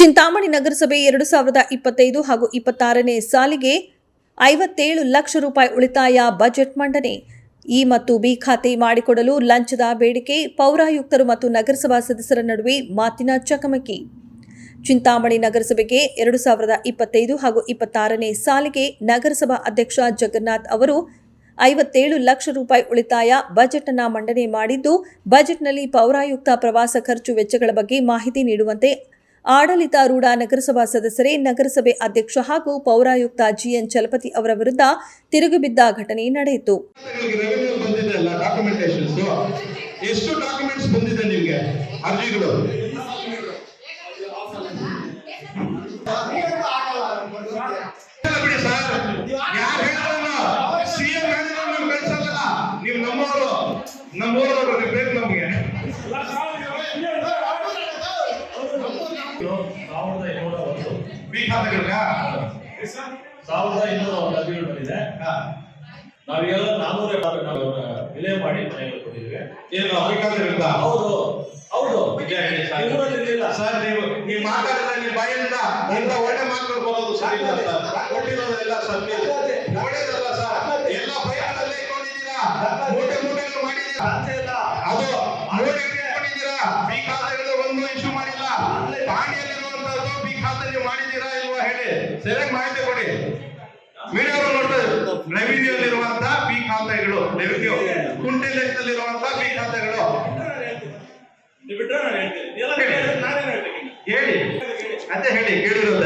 ಚಿಂತಾಮಣಿ ನಗರಸಭೆ ಎರಡು ಸಾವಿರದ ಇಪ್ಪತ್ತೈದು ಹಾಗೂ ಇಪ್ಪತ್ತಾರನೇ ಸಾಲಿಗೆ ಐವತ್ತೇಳು ಲಕ್ಷ ರೂಪಾಯಿ ಉಳಿತಾಯ ಬಜೆಟ್ ಮಂಡನೆ. ಇ ಮತ್ತು ಬಿ ಖಾತೆ ಮಾಡಿಕೊಡಲು ಲಂಚದ ಬೇಡಿಕೆ ಪೌರಾಯುಕ್ತರು ಮತ್ತು ನಗರಸಭಾ ಸದಸ್ಯರ ನಡುವೆ ಮಾತಿನ ಚಕಮಕಿ. ಚಿಂತಾಮಣಿ ನಗರಸಭೆಗೆ ಎರಡು ಸಾವಿರದ ಇಪ್ಪತ್ತೈದು ಹಾಗೂ ಇಪ್ಪತ್ತಾರನೇ ಸಾಲಿಗೆ ನಗರಸಭಾ ಅಧ್ಯಕ್ಷ ಜಗನ್ನಾಥ್ ಅವರು ಐವತ್ತೇಳು ಲಕ್ಷ ರೂಪಾಯಿ ಉಳಿತಾಯ ಬಜೆಟ್ ಅನ್ನ ಮಂಡನೆ ಮಾಡಿದ್ದು, ಬಜೆಟ್ನಲ್ಲಿ ಪೌರಾಯುಕ್ತ ಪ್ರವಾಸ ಖರ್ಚು ವೆಚ್ಚಗಳ ಬಗ್ಗೆ ಮಾಹಿತಿ ನೀಡುವಂತೆ ಆಡಳಿತಾರೂಢ ನಗರಸಭಾ ಸದಸ್ಯರೇ, ನಗರಸಭೆ ಅಧ್ಯಕ್ಷ ಹಾಗೂ ಪೌರಾಯುಕ್ತ ಜಿಎನ್ ಚಲಪತಿ ಅವರ ವಿರುದ್ಧ ತಿರುಗಿಬಿದ್ದ ಘಟನೆ ನಡೆಯಿತು. ಎಷ್ಟು ಡಾಕ್ಯುಮೆಂಟ್ಸ್ ಬಂದಿದೆ ನಿಮಗೆ? ಅರ್ಜಿಗಳು? ಸಾವಿರದ ಇನ್ನೂರ ಅರ್ಜಿಗಳು ಬಂದಿದೆ ನಾವೆಲ್ಲ ನಾನೂರ ನಾವು ವಿಲೇ ಮಾಡಿ ಕೊಟ್ಟಿದ್ವಿ ಏನು ಬಿ ಖಾತೆಗಳ್ಗ ಹೌದು. ಹೌದು ಹೇಳಿ ಸರ್. ನೀವು ನೀವು ಮಾತಾಡಿದ್ರೆ ನಿಮ್ಮ ಬಾಯಿಂದ ಇಂಥ ಒಳ್ಳೆ ಮಾತುಗಳು ಬರೋದು ಇಲ್ಲ ಸರ್. ಕೊಟ್ಟಿರೋದೆಲ್ಲ ಸರ್ ನೀವು ಒಳ್ಳೇದಲ್ಲ ಸರ್. ನೋಡ್ತಾರೆ ರೆವಿನ್ಯೂ ಅಲ್ಲಿರುವಂತ ಬಿ ಖಾತೆಗಳು. ರೆವಿನ್ಯೂ ಕುಂಟೆ ಲೆಕ್ಕದಲ್ಲಿರುವಂತಹ ಬಿ ಖಾತೆಗಳು? ಹೇಳಿ. ಅದೇ ಹೇಳಿ ಕೇಳಿರೋದ.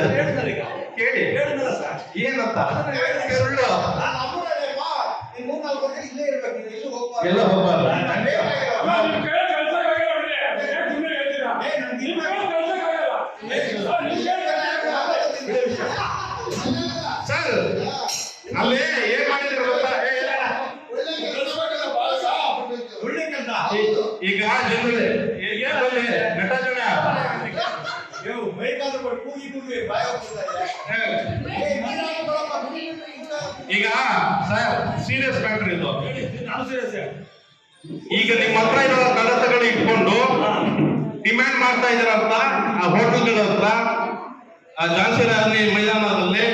ಕೇಳಿ. ಏನಂತ? ಸುಳ್ಳು ಅಲ್ಲಿ ಏನ್ ಮಾಡಿದ್ರು ಗೊತ್ತಾ? ಈಗ ಜನರೇ ನಟಜನ ಈಗ ಸರ್ ಸೀರಿಯಸ್ ಮ್ಯಾಟರ್ ಇದು. ಈಗ ನಿಮ್ಮ ಹತ್ರ ಇರೋ ಕಡತಗಳು ಇಟ್ಕೊಂಡು ಡಿಮ್ಯಾಂಡ್ ಮಾಡ್ತಾ ಇದ್ದೀರಂತ ಆ ಹೋಟೆಲ್ಗಳ ಹತ್ರ ಆ ಝಾನ್ಸಿ ರಾಣಿ ಮೈದಾನದಲ್ಲಿ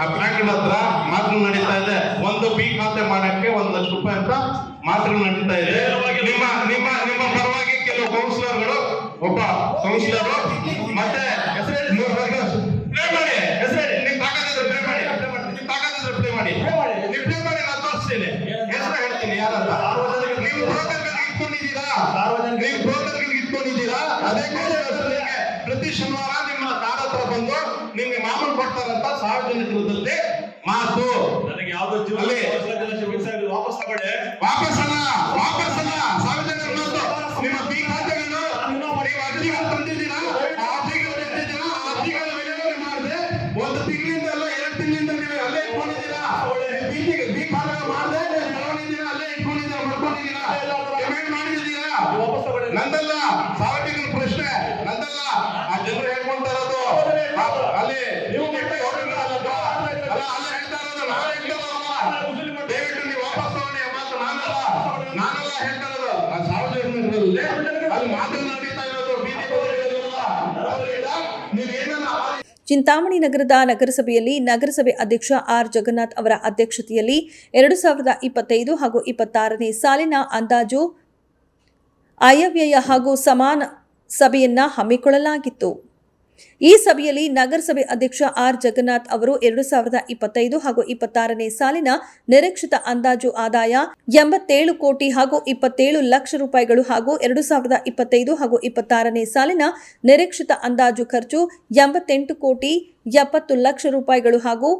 ಆ ಬ್ಯಾಂಕ್ಗಳ ಹತ್ರ ಮಾತು ನಡೀತಾ ಇದೆ. ಒಂದು ಬಿ ಖಾತೆ ಮಾಡಕ್ಕೆ ಒಂದು ಲಕ್ಷ ರೂಪಾಯಿ ಅಂತ ಮಾತ್ರ ನಡೀತಾ ಇದೆ. ನಿಮ್ಮ ನಿಮ್ಮ ನಿಮ್ಮ ಪರವಾಗಿ ಕೆಲವು ಕೌನ್ಸಿಲರ್ಗಳು ಒಬ್ಬ ಕೌನ್ಸಿಲರ್ ಮತ್ತೆ ಪ್ಲೇ ಮಾಡಿ ಹೆಸರೇಳಿ ನಿಮ್ ತಾಕತ್ತಿದ್ರೆ ಪ್ಲೇ ಮಾಡಿ. ನಿಮ್ ತಾಕತ್ತಿದ್ರೆ ಪ್ಲೇ ಮಾಡಿ. ನೀವು ಪ್ಲೇ ಮಾಡಿ, ನಾನು ತೋರಿಸ್ತೀನಿ. ಮಾತು. ನನಗೆ ಯಾವ್ದು ವಾಪಸ್ ತಗೊಳ್ಳಿ. ವಾಪಸ್ ಅಲ್ಲ. ಚಿಂತಾಮಣಿ ನಗರದ ನಗರಸಭೆಯಲ್ಲಿ ನಗರಸಭೆ ಅಧ್ಯಕ್ಷ ಆರ್ ಜಗನ್ನಾಥ್ ಅವರ ಅಧ್ಯಕ್ಷತೆಯಲ್ಲಿ ಎರಡು ಸಾವಿರದ ಇಪ್ಪತ್ತೈದು ಹಾಗೂ ಇಪ್ಪತ್ತಾರನೇ ಸಾಲಿನ ಅಂದಾಜು ಆಯವ್ಯಯ ಹಾಗೂ ಸಮಾನ ಸಭೆಯನ್ನ ಹಮ್ಮಿಕೊಳ್ಳಲಾಗಿತ್ತು. ಈ ಸಭೆಯಲ್ಲಿ ನಗರಸಭೆ ಅಧ್ಯಕ್ಷ ಆರ್. ಜಗನ್ನಾಥ್ ಅವರು ಎರಡು ಸಾವಿರದ ಇಪ್ಪತ್ತೈದು ಹಾಗೂ ಇಪ್ಪತ್ತಾರನೇ ಸಾಲಿನ ನಿರೀಕ್ಷಿತ ಅಂದಾಜು ಆದಾಯ ಎಂಬತ್ತೇಳು ಕೋಟಿ ಹಾಗೂ ಇಪ್ಪತ್ತೇಳು ಲಕ್ಷ ರೂಪಾಯಿಗಳು ಹಾಗೂ ಎರಡು ಸಾವಿರದ ಇಪ್ಪತ್ತೈದು ಹಾಗೂ ಇಪ್ಪತ್ತಾರನೇ ಸಾಲಿನ ನಿರೀಕ್ಷಿತ ಅಂದಾಜು ಖರ್ಚು ಎಂಬತ್ತೆಂಟು ಕೋಟಿ ಎಪ್ಪತ್ತು ಲಕ್ಷ ರೂಪಾಯಿಗಳು ಹಾಗೂ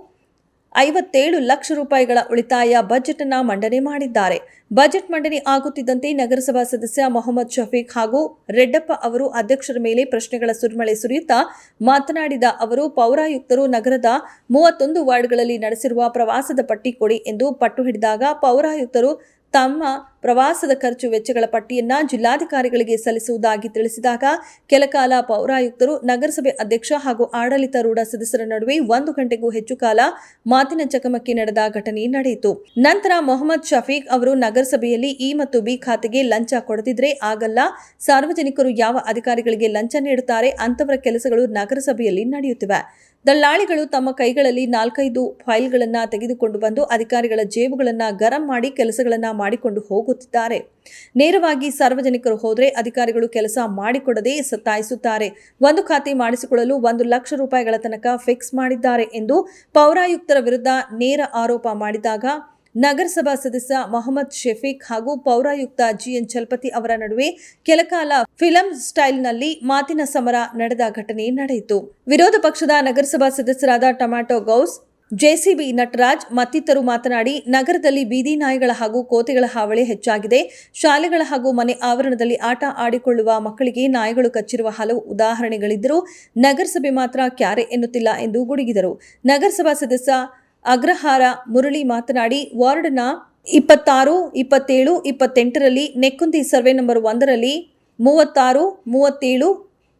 ಐವತ್ತೇಳು ಲಕ್ಷ ರೂಪಾಯಿಗಳ ಉಳಿತಾಯ ಬಜೆಟ್ ಅನ್ನ ಮಂಡನೆ ಮಾಡಿದ್ದಾರೆ. ಬಜೆಟ್ ಮಂಡನೆ ಆಗುತ್ತಿದ್ದಂತೆ ನಗರಸಭಾ ಸದಸ್ಯ ಮೊಹಮ್ಮದ್ ಶಫೀಕ್ ಹಾಗೂ ರೆಡ್ಡಪ್ಪ ಅವರು ಅಧ್ಯಕ್ಷರ ಮೇಲೆ ಪ್ರಶ್ನೆಗಳ ಸುರಿಮಳೆ ಸುರಿಯುತ್ತಾ ಮಾತನಾಡಿದ ಅವರು, ಪೌರಾಯುಕ್ತರು ನಗರದ ಮೂವತ್ತೊಂದು ವಾರ್ಡ್ಗಳಲ್ಲಿ ನಡೆಸಿರುವ ಪ್ರವಾಸದ ಪಟ್ಟಿ ಕೊಡಿ ಎಂದು ಪಟ್ಟು ಹಿಡಿದಾಗ ಪೌರಾಯುಕ್ತರು ತಮ್ಮ ಪ್ರವಾಸದ ಖರ್ಚು ವೆಚ್ಚಗಳ ಪಟ್ಟಿಯನ್ನ ಜಿಲ್ಲಾಧಿಕಾರಿಗಳಿಗೆ ಸಲ್ಲಿಸುವುದಾಗಿ ತಿಳಿಸಿದಾಗ ಕೆಲಕಾಲ ಪೌರಾಯುಕ್ತರು, ನಗರಸಭೆ ಅಧ್ಯಕ್ಷ ಹಾಗೂ ಆಡಳಿತಾರೂಢ ಸದಸ್ಯರ ನಡುವೆ ಒಂದು ಗಂಟೆಗೂ ಹೆಚ್ಚು ಕಾಲ ಮಾತಿನ ಚಕಮಕಿ ನಡೆದ ಘಟನೆ ನಡೆಯಿತು. ನಂತರ ಮೊಹಮ್ಮದ್ ಶಫೀಕ್ ಅವರು ನಗರಸಭೆಯಲ್ಲಿ ಇ ಮತ್ತು ಬಿ ಖಾತೆಗೆ ಲಂಚ ಕೊಡದಿದ್ರೆ ಆಗಲ್ಲ, ಸಾರ್ವಜನಿಕರು ಯಾವ ಅಧಿಕಾರಿಗಳಿಗೆ ಲಂಚ ನೀಡುತ್ತಾರೆ ಅಂತವರ ಕೆಲಸಗಳು ನಗರಸಭೆಯಲ್ಲಿ ನಡೆಯುತ್ತಿವೆ. ದಳ್ಳಾಳಿಗಳು ತಮ್ಮ ಕೈಗಳಲ್ಲಿ ನಾಲ್ಕೈದು ಫೈಲ್ಗಳನ್ನು ತೆಗೆದುಕೊಂಡು ಬಂದು ಅಧಿಕಾರಿಗಳ ಜೇಬುಗಳನ್ನು ಗರಂ ಮಾಡಿ ಕೆಲಸಗಳನ್ನು ಮಾಡಿಕೊಂಡು ಹೋಗುತ್ತಿದ್ದಾರೆ. ನೇರವಾಗಿ ಸಾರ್ವಜನಿಕರು ಹೋದರೆ ಅಧಿಕಾರಿಗಳು ಕೆಲಸ ಮಾಡಿಕೊಡದೆ ಸತಾಯಿಸುತ್ತಾರೆ. ಒಂದು ಖಾತೆ ಮಾಡಿಸಿಕೊಳ್ಳಲು ಒಂದು ಲಕ್ಷ ರೂಪಾಯಿಗಳ ತನಕ ಫಿಕ್ಸ್ ಮಾಡಿದ್ದಾರೆ ಎಂದು ಪೌರಾಯುಕ್ತರ ವಿರುದ್ಧ ನೇರ ಆರೋಪ ಮಾಡಿದಾಗ ನಗರಸಭಾ ಸದಸ್ಯ ಮೊಹಮ್ಮದ್ ಶಫೀಕ್ ಹಾಗೂ ಪೌರಾಯುಕ್ತ ಜಿಎನ್ ಚಲಪತಿ ಅವರ ನಡುವೆ ಕೆಲಕಾಲ ಫಿಲಂ ಸ್ಟೈಲ್ನಲ್ಲಿ ಮಾತಿನ ಸಮರ ನಡೆದ ಘಟನೆ ನಡೆಯಿತು. ವಿರೋಧ ಪಕ್ಷದ ನಗರಸಭಾ ಸದಸ್ಯರಾದ ಟೊಮ್ಯಾಟೊ ಗೌಸ್ ಜೆಸಿಬಿ ನಟರಾಜ್ ಮತ್ತಿತರು ಮಾತನಾಡಿ, ನಗರದಲ್ಲಿ ಬೀದಿ ನಾಯಿಗಳ ಹಾಗೂ ಕೋತೆಗಳ ಹಾವಳಿ ಹೆಚ್ಚಾಗಿದೆ. ಶಾಲೆಗಳ ಹಾಗೂ ಮನೆ ಆವರಣದಲ್ಲಿ ಆಟ ಆಡಿಕೊಳ್ಳುವ ಮಕ್ಕಳಿಗೆ ನಾಯಿಗಳು ಕಚ್ಚಿರುವ ಹಲವು ಉದಾಹರಣೆಗಳಿದ್ದರೂ, ನಗರಸಭೆ ಮಾತ್ರ ಕ್ಯಾರೆ ಎನ್ನುತ್ತಿಲ್ಲ ಎಂದು ಗುಡುಗಿದರು. ನಗರಸಭಾ ಸದಸ್ಯ ಅಗ್ರಹಾರ ಮುರಳಿ ಮಾತನಾಡಿ, ವಾರ್ಡ್ನ ಇಪ್ಪತ್ತಾರು, ಇಪ್ಪತ್ತೇಳು, ಇಪ್ಪತ್ತೆಂಟರಲ್ಲಿ ನೆಕ್ಕುಂದಿ ಸರ್ವೆ ನಂಬರ್ ಒಂದರಲ್ಲಿ, ಮೂವತ್ತಾರು, ಮೂವತ್ತೇಳು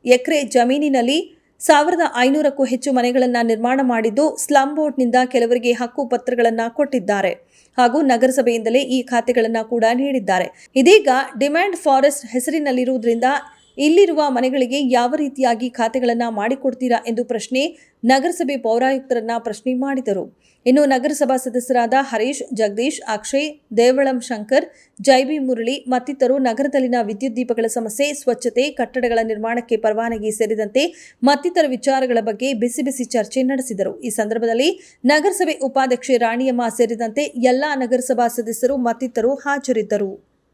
ಎಕರೆ ಜಮೀನಿನಲ್ಲಿ ಸಾವಿರದ ಐನೂರಕ್ಕೂ ಹೆಚ್ಚು ಮನೆಗಳನ್ನು ನಿರ್ಮಾಣ ಮಾಡಿದ್ದು ಸ್ಲಂ ಬೋರ್ಡ್ನಿಂದ ಕೆಲವರಿಗೆ ಹಕ್ಕು ಪತ್ರಗಳನ್ನು ಕೊಟ್ಟಿದ್ದಾರೆ. ಹಾಗೂ ನಗರಸಭೆಯಿಂದಲೇ ಈ ಖಾತೆಗಳನ್ನು ಕೂಡ ನೀಡಿದ್ದಾರೆ. ಇದೀಗ ಡಿಮ್ಯಾಂಡ್ ಫಾರೆಸ್ಟ್ ಹೆಸರಿನಲ್ಲಿರುವುದರಿಂದ ಇಲ್ಲಿರುವ ಮನೆಗಳಿಗೆ ಯಾವ ರೀತಿಯಾಗಿ ಖಾತೆಗಳನ್ನು ಮಾಡಿಕೊಡ್ತೀರಾ ಎಂದು ಪ್ರಶ್ನೆ ನಗರಸಭೆ ಪೌರಾಯುಕ್ತರನ್ನ ಪ್ರಶ್ನೆ ಮಾಡಿದರು. ಇನ್ನು ನಗರಸಭಾ ಸದಸ್ಯರಾದ ಹರೀಶ್, ಜಗದೀಶ್, ಅಕ್ಷಯ್, ದೇವಳಂ ಶಂಕರ್, ಜೈಬಿ ಮುರಳಿ ಮತ್ತಿತರರು ನಗರದಲ್ಲಿನ ವಿದ್ಯುತ್ ದೀಪಗಳ ಸಮಸ್ಯೆ, ಸ್ವಚ್ಛತೆ, ಕಟ್ಟಡಗಳ ನಿರ್ಮಾಣಕ್ಕೆ ಪರವಾನಗಿ ಸೇರಿದಂತೆ ಮತ್ತಿತರ ವಿಚಾರಗಳ ಬಗ್ಗೆ ಬಿಸಿ ಬಿಸಿ ಚರ್ಚೆ ನಡೆಸಿದರು. ಈ ಸಂದರ್ಭದಲ್ಲಿ ನಗರಸಭೆ ಉಪಾಧ್ಯಕ್ಷೆ ರಾಣಿಯಮ್ಮ ಸೇರಿದಂತೆ ಎಲ್ಲಾ ನಗರಸಭಾ ಸದಸ್ಯರು ಮತ್ತಿತರರು ಹಾಜರಿದ್ದರು.